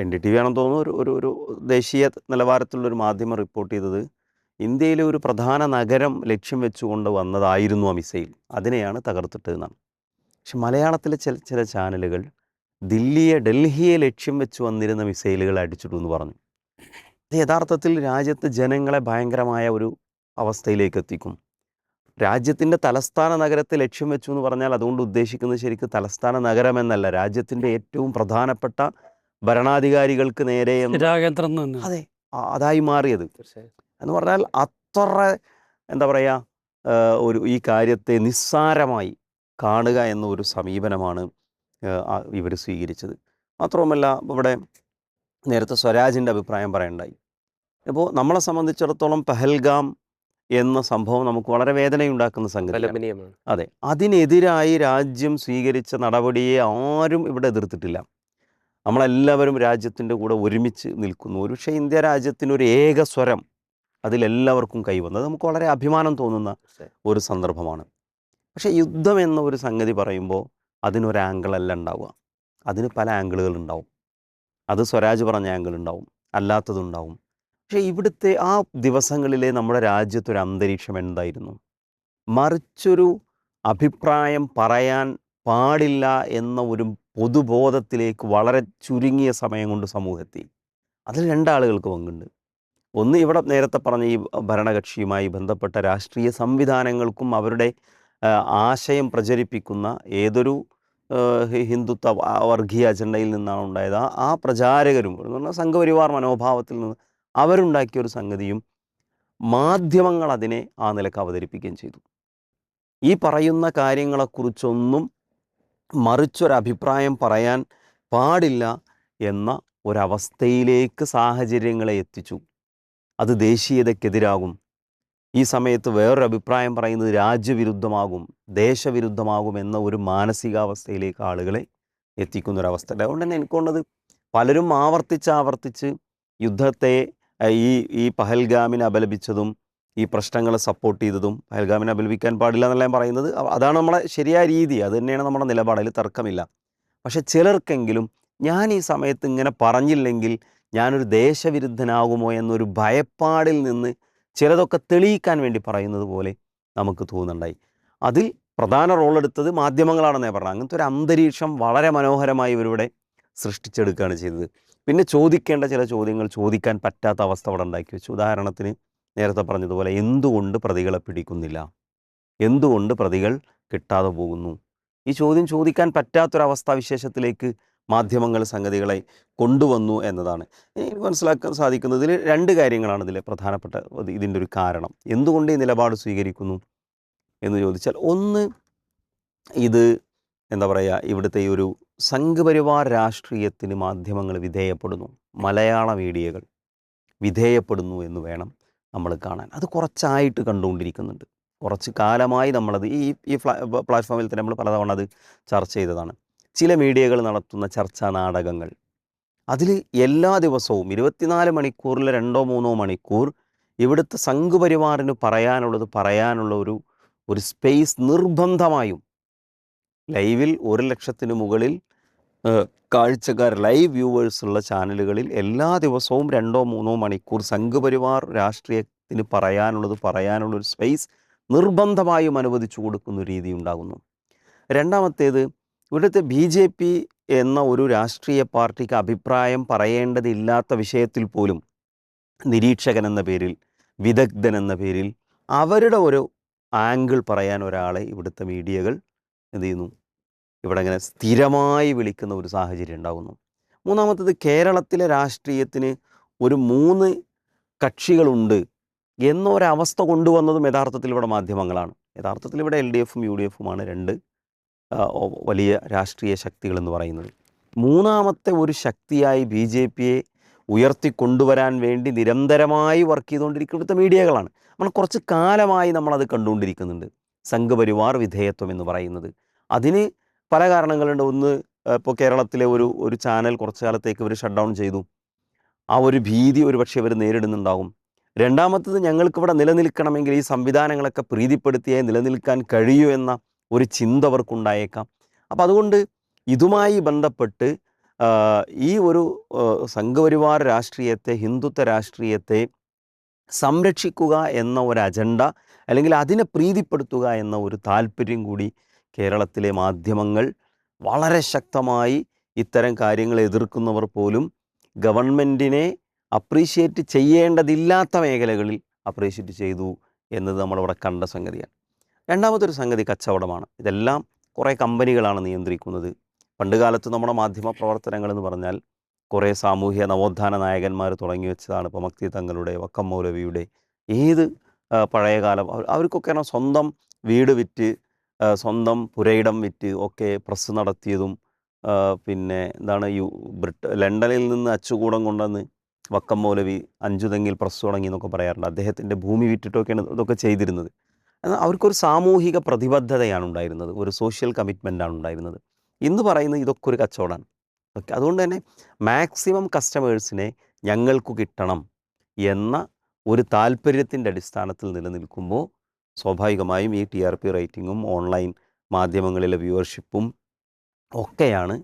എൻ ഡി ടി വി ആണെന്ന് തോന്നുന്നു ഒരു ഒരു ഒരു ദേശീയ നിലവാരത്തിലുള്ളൊരു മാധ്യമം റിപ്പോർട്ട് ചെയ്തത് ഇന്ത്യയിലെ ഒരു പ്രധാന നഗരം ലക്ഷ്യം വെച്ചുകൊണ്ട് വന്നതായിരുന്നു ആ മിസൈൽ. അതിനെയാണ് തകർത്തിട്ട് എന്നാണ് പക്ഷെ മലയാളത്തിലെ ചില ചില ചാനലുകൾ ദില്ലിയെ ഡൽഹിയെ ലക്ഷ്യം വെച്ച് വന്നിരുന്ന മിസൈലുകൾ അടിച്ചിട്ടു എന്ന് പറഞ്ഞു. അത് യഥാർത്ഥത്തിൽ രാജ്യത്ത് ജനങ്ങളെ ഭയങ്കരമായ ഒരു അവസ്ഥയിലേക്ക് എത്തിക്കും. രാജ്യത്തിന്റെ തലസ്ഥാന നഗരത്തെ ലക്ഷ്യം വെച്ചു എന്ന് പറഞ്ഞാൽ അതുകൊണ്ട് ഉദ്ദേശിക്കുന്നത് ശരിക്കും തലസ്ഥാന നഗരം എന്നല്ല. രാജ്യത്തിന്റെ ഏറ്റവും പ്രധാനപ്പെട്ട ഭരണാധികാരികൾക്ക് നേരെ എന്ന് സ്ഥിരാകേന്ദ്രം തന്നെ. അതെ. അതായി മാറിയത്. എന്ന് പറഞ്ഞാൽ അത്ര എന്താ പറയുക ഒരു ഈ കാര്യത്തെ നിസ്സാരമായി കാണുക എന്ന ഒരു സമീപനമാണ് ഇവർ സ്വീകരിച്ചത്. മാത്രവുമല്ല ഇവിടെ നേരത്തെ സ്വരാജിന്റെ അഭിപ്രായം പറയണ്ടായി. അപ്പോൾ നമ്മളെ സംബന്ധിച്ചിടത്തോളം പഹൽഗാം എന്ന സംഭവം നമുക്ക് വളരെ വേദനയുണ്ടാക്കുന്ന സംഗതി. അതെ. അതിനെതിരായി രാജ്യം സ്വീകരിച്ച നടപടിയെ ആരും ഇവിടെ എതിർത്തിട്ടില്ല. നമ്മളെല്ലാവരും രാജ്യത്തിന്റെ കൂടെ ഒരുമിച്ച് നിൽക്കുന്നു. ഒരു ഒരുപക്ഷെ ഇന്ത്യ രാജ്യത്തിനൊരു ഏക സ്വരം അതിലെല്ലാവർക്കും കൈവന്നത് നമുക്ക് വളരെ അഭിമാനം തോന്നുന്ന ഒരു സന്ദർഭമാണ്. പക്ഷേ യുദ്ധം എന്ന ഒരു സംഗതി പറയുമ്പോൾ അതിനൊരു ആംഗിളല്ല ഉണ്ടാവുക. അതിന് പല ആംഗിളുകൾ ഉണ്ടാവും. അത് സ്വരാജ് പറഞ്ഞ ആംഗിൾ ഉണ്ടാവും. അല്ലാത്തതുണ്ടാവും പക്ഷേ ഇവിടുത്തെ ആ ദിവസങ്ങളിലെ നമ്മുടെ രാജ്യത്തൊരു അന്തരീക്ഷം എന്തായിരുന്നു? മറിച്ചൊരു അഭിപ്രായം പറയാൻ പാടില്ല എന്ന ഒരു പൊതുബോധത്തിലേക്ക് വളരെ ചുരുങ്ങിയ സമയം കൊണ്ട് സമൂഹത്തി. അതിൽ രണ്ടാളുകൾക്ക് പങ്കുണ്ട്. ഒന്ന് ഇവിടെ നേരത്തെ പറഞ്ഞ ഈ ഭരണകക്ഷിയുമായി ബന്ധപ്പെട്ട രാഷ്ട്രീയ സംവിധാനങ്ങൾക്കും അവരുടെ ആശയം പ്രചരിപ്പിക്കുന്ന ഏതൊരു ഹിന്ദുത്വ വർഗീയ അജണ്ടയിൽ നിന്നാണ് ഉണ്ടായത്. ആ പ്രചാരകരും എന്ന് പറഞ്ഞാൽ സംഘപരിവാർ മനോഭാവത്തിൽ നിന്ന് അവരുണ്ടാക്കിയ ഒരു സംഗതിയും മാധ്യമങ്ങൾ അതിനെ ആ നിലയ്ക്ക് അവതരിപ്പിക്കുകയും ചെയ്തു. ഈ പറയുന്ന കാര്യങ്ങളെക്കുറിച്ചൊന്നും മറിച്ചൊരഭിപ്രായം പറയാൻ പാടില്ല എന്ന ഒരവസ്ഥയിലേക്ക് സാഹചര്യങ്ങളെ എത്തിച്ചു. അത് ദേശീയതയ്ക്കെതിരാകും. ഈ സമയത്ത് വേറൊരു അഭിപ്രായം പറയുന്നത് രാജ്യവിരുദ്ധമാകും ദേശവിരുദ്ധമാകും എന്ന ഒരു മാനസികാവസ്ഥയിലേക്ക് ആളുകളെ എത്തിക്കുന്നൊരവസ്ഥ. അതുകൊണ്ട് തന്നെ എനിക്കൊണ്ടത് പലരും ആവർത്തിച്ച് ആവർത്തിച്ച് യുദ്ധത്തെ ഈ ഈ പഹൽഗാമിനെ അപലപിച്ചതും ഈ പ്രശ്നങ്ങളെ സപ്പോർട്ട് ചെയ്തതും പഹൽഗാമിനെ അപലപിക്കാൻ പാടില്ല എന്നല്ല ഞാൻ പറയുന്നത്. അതാണ് നമ്മളെ ശരിയായ രീതി. അത് തന്നെയാണ് നമ്മുടെ നിലപാട്. അതിൽ തർക്കമില്ല. പക്ഷെ ചിലർക്കെങ്കിലും ഞാൻ ഈ സമയത്ത് ഇങ്ങനെ പറഞ്ഞില്ലെങ്കിൽ ഞാനൊരു ദേശവിരുദ്ധനാകുമോ എന്നൊരു ഭയപ്പാടിൽ നിന്ന് ചിലതൊക്കെ തെളിയിക്കാൻ വേണ്ടി പറയുന്നത് പോലെ നമുക്ക് തോന്നുന്നുണ്ടായി. അതിൽ പ്രധാന റോൾ എടുത്തത് മാധ്യമങ്ങളാണെന്നേ പറഞ്ഞു അങ്ങനത്തെ ഒരു അന്തരീക്ഷം വളരെ മനോഹരമായി ഇവരിവിടെ സൃഷ്ടിച്ചെടുക്കുകയാണ് ചെയ്തത്. പിന്നെ ചോദിക്കേണ്ട ചില ചോദ്യങ്ങൾ ചോദിക്കാൻ പറ്റാത്ത അവസ്ഥ അവിടെ ഉണ്ടാക്കി വെച്ചു. ഉദാഹരണത്തിന് നേരത്തെ പറഞ്ഞതുപോലെ എന്തുകൊണ്ട് പ്രതികളെ പിടിക്കുന്നില്ല? എന്തുകൊണ്ട് പ്രതികൾ കിട്ടാതെ പോകുന്നു? ഈ ചോദ്യം ചോദിക്കാൻ പറ്റാത്തൊരവസ്ഥാ വിശേഷത്തിലേക്ക് മാധ്യമങ്ങൾ സംഗതികളെ കൊണ്ടുവന്നു എന്നതാണ്. എനിക്ക് മനസ്സിലാക്കാൻ സാധിക്കുന്നതിൽ രണ്ട് കാര്യങ്ങളാണ് ഇതിലെ പ്രധാനപ്പെട്ട ഇത് ഇതിന്റെ ഒരു കാരണം. എന്തുകൊണ്ട് ഈ നിലപാട് സ്വീകരിക്കുന്നു എന്ന് ചോദിച്ചാൽ ഒന്ന് ഇത് എന്താ പറയുക ഇവിടുത്തെ ഈ ഒരു സംഘപരിവാർ രാഷ്ട്രീയത്തിന് മാധ്യമങ്ങൾ വിധേയപ്പെടുന്നു. മലയാള മീഡിയകൾ വിധേയപ്പെടുന്നു എന്ന് വേണം നമ്മൾ കാണാൻ. അത് കുറച്ചായിട്ട് കണ്ടുകൊണ്ടിരിക്കുന്നുണ്ട്. കുറച്ച് കാലമായി നമ്മളത് ഈ ഈ പ്ലാറ്റ്ഫോമിൽ തന്നെ നമ്മൾ പലതവണ അത് ചർച്ച ചെയ്തതാണ്. ചില മീഡിയകൾ നടത്തുന്ന ചർച്ചാ നാടകങ്ങൾ. അതിൽ എല്ലാ ദിവസവും ഇരുപത്തിനാല് മണിക്കൂറിൽ രണ്ടോ മൂന്നോ മണിക്കൂർ ഇവിടുത്തെ സംഘപരിവാറിന് പറയാനുള്ളത് പറയാനുള്ള ഒരു ഒരു സ്പേസ് നിർബന്ധമായും ലൈവിൽ ഒരു ലക്ഷത്തിന് മുകളിൽ കാഴ്ചക്കാർ ലൈവ് വ്യൂവേഴ്സ് ഉള്ള ചാനലുകളിൽ എല്ലാ ദിവസവും രണ്ടോ മൂന്നോ മണിക്കൂർ സംഘപരിവാർ രാഷ്ട്രീയത്തിന് പറയാനുള്ളത് പറയാനുള്ള ഒരു സ്പേസ് നിർബന്ധമായും അനുവദിച്ചു കൊടുക്കുന്ന രീതി ഉണ്ടാകുന്നു. രണ്ടാമത്തേത് ഇവിടുത്തെ ബി ജെ പി എന്ന ഒരു രാഷ്ട്രീയ പാർട്ടിക്ക് അഭിപ്രായം പറയേണ്ടതില്ലാത്ത വിഷയത്തിൽ പോലും നിരീക്ഷകൻ എന്ന പേരിൽ വിദഗ്ധൻ എന്ന പേരിൽ അവരുടെ ഒരു ആംഗിൾ പറയാൻ ഒരാളെ ഇവിടുത്തെ മീഡിയകൾ എന്ത് ചെയ്യുന്നു? ഇവിടെ അങ്ങനെ സ്ഥിരമായി വിളിക്കുന്ന ഒരു സാഹചര്യം ഉണ്ടാകുന്നു. മൂന്നാമത്തത് കേരളത്തിലെ രാഷ്ട്രീയത്തിന് ഒരു മൂന്ന് കക്ഷികളുണ്ട് എന്നൊരവസ്ഥ കൊണ്ടുവന്നതും യഥാർത്ഥത്തിൽ ഇവിടെ മാധ്യമങ്ങളാണ്. യഥാർത്ഥത്തിൽ ഇവിടെ എൽ ഡി എഫും യു ഡി എഫുമാണ് രണ്ട് വലിയ രാഷ്ട്രീയ ശക്തികളെന്ന് പറയുന്നത്. മൂന്നാമത്തെ ഒരു ശക്തിയായി ബി ജെ പിയെ ഉയർത്തിക്കൊണ്ടുവരാൻ വേണ്ടി നിരന്തരമായി വർക്ക് ചെയ്തുകൊണ്ടിരിക്കുന്ന മീഡിയകളാണ്. നമ്മൾ കുറച്ച് കാലമായി നമ്മളത് കണ്ടുകൊണ്ടിരിക്കുന്നുണ്ട്. സംഘപരിവാർ വിധേയത്വം എന്ന് പറയുന്നത്. അതിന് പല കാരണങ്ങളുണ്ട്. ഒന്ന് ഇപ്പോൾ കേരളത്തിലെ ഒരു ഒരു ചാനൽ കുറച്ച് കാലത്തേക്ക് ഇവർ ഷട്ട് ഡൗൺ ചെയ്തു. ആ ഒരു ഭീതി ഒരു പക്ഷേ ഇവർ നേരിടുന്നുണ്ടാകും രണ്ടാമത്തത് ഞങ്ങൾക്കിവിടെ നിലനിൽക്കണമെങ്കിൽ ഈ സംവിധാനങ്ങളൊക്കെ പ്രീതിപ്പെടുത്തിയേ നിലനിൽക്കാൻ കഴിയൂ എന്ന ഒരു ചിന്ത അവർക്കുണ്ടായേക്കാം. അപ്പം അതുകൊണ്ട് ഇതുമായി ബന്ധപ്പെട്ട് ഈ ഒരു സംഘപരിവാർ രാഷ്ട്രീയത്തെ ഹിന്ദുത്വ രാഷ്ട്രീയത്തെ സംരക്ഷിക്കുക എന്ന ഒരു അജണ്ട അല്ലെങ്കിൽ അതിനെ പ്രീതിപ്പെടുത്തുക എന്ന ഒരു താല്പര്യം കൂടി കേരളത്തിലെ മാധ്യമങ്ങൾ വളരെ ശക്തമായി ഇത്തരം കാര്യങ്ങൾ എതിർക്കുന്നവർ പോലും ഗവൺമെന്റിനെ അപ്രീഷിയേറ്റ് ചെയ്യേണ്ടതില്ലാത്ത മേഖലകളിൽ അപ്രീഷിയേറ്റ് ചെയ്തു എന്നത് നമ്മളവിടെ കണ്ട സംഗതിയാണ്. രണ്ടാമതൊരു സംഗതി കച്ചവടമാണ്. ഇതെല്ലാം കുറേ കമ്പനികളാണ് നിയന്ത്രിക്കുന്നത്. പണ്ട് കാലത്ത് നമ്മുടെ മാധ്യമ പ്രവർത്തനങ്ങൾ എന്ന് പറഞ്ഞാൽ കുറേ സാമൂഹ്യ നവോത്ഥാന നായകന്മാർ തുടങ്ങി വെച്ചതാണ് ഇപ്പോൾ മക്തി തങ്ങളുടെ വക്കം മൗലവിയുടെ ഏത് പഴയകാലം അവർക്കൊക്കെയാണ് അവർക്കൊക്കെ സ്വന്തം വീട് വിറ്റ് സ്വന്തം പുരയിടം വിറ്റ് ഒക്കെ പ്രസ് നടത്തിയതും പിന്നെ എന്താണ് യു ബ്രിട്ട ലണ്ടനിൽ നിന്ന് അച്ചുകൂടം കൊണ്ടുവന്ന് വക്കം മൗലവി അഞ്ചുതെങ്ങിൽ പ്രസ് തുടങ്ങി എന്നൊക്കെ പറയാറുണ്ട്. അദ്ദേഹത്തിന്റെ ഭൂമി വിറ്റിട്ടൊക്കെയാണ് ഇതൊക്കെ ചെയ്തിരുന്നത്. എന്നാൽ അവർക്കൊരു സാമൂഹിക പ്രതിബദ്ധതയാണ് ഉണ്ടായിരുന്നത്. ഒരു സോഷ്യൽ കമ്മിറ്റ്മെന്റാണ് ഉണ്ടായിരുന്നത്. ഇന്ന് പറയുന്നത് ഇതൊക്കെ ഒരു കച്ചവടമാണ്. ഓക്കെ അതുകൊണ്ട് തന്നെ മാക്സിമം കസ്റ്റമേഴ്സിനെ ഞങ്ങൾക്ക് കിട്ടണം എന്ന ഒരു താല്പര്യത്തിന്റെ അടിസ്ഥാനത്തിൽ നിലനിൽക്കുമ്പോൾ സ്വാഭാവികമായും ഈ ടി ആർ പി റേറ്റിങ്ങും ഓൺലൈൻ മാധ്യമങ്ങളിലെ വ്യൂവർഷിപ്പും ഒക്കെയാണ്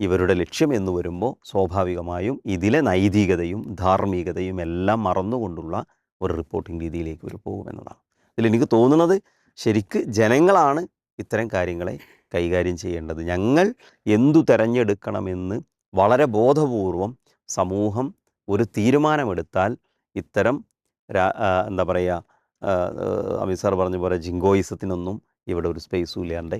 ഇവരുടെ ലക്ഷ്യം എന്ന് വരുമ്പോൾ സ്വാഭാവികമായും ഇതിലെ നൈതികതയും ധാർമ്മികതയും എല്ലാം മറന്നുകൊണ്ടുള്ള ഒരു റിപ്പോർട്ടിംഗ് രീതിയിലേക്ക് ഇവർ പോകുമെന്നതാണ് ഇതിൽ എനിക്ക് തോന്നുന്നത് ശരിക്ക് ജനങ്ങളാണ് ഇത്തരം കാര്യങ്ങളെ കൈകാര്യം ചെയ്യേണ്ടത്. ഞങ്ങൾ എന്തു തിരഞ്ഞെടുക്കണമെന്ന് വളരെ ബോധപൂർവം സമൂഹം ഒരു തീരുമാനമെടുത്താൽ ഇത്തരം എന്താ പറയുക അമിത് സാർ പറഞ്ഞ പോലെ ജിങ്കോയിസത്തിനൊന്നും ഇവിടെ ഒരു സ്പേസും ഇല്ലാണ്ട്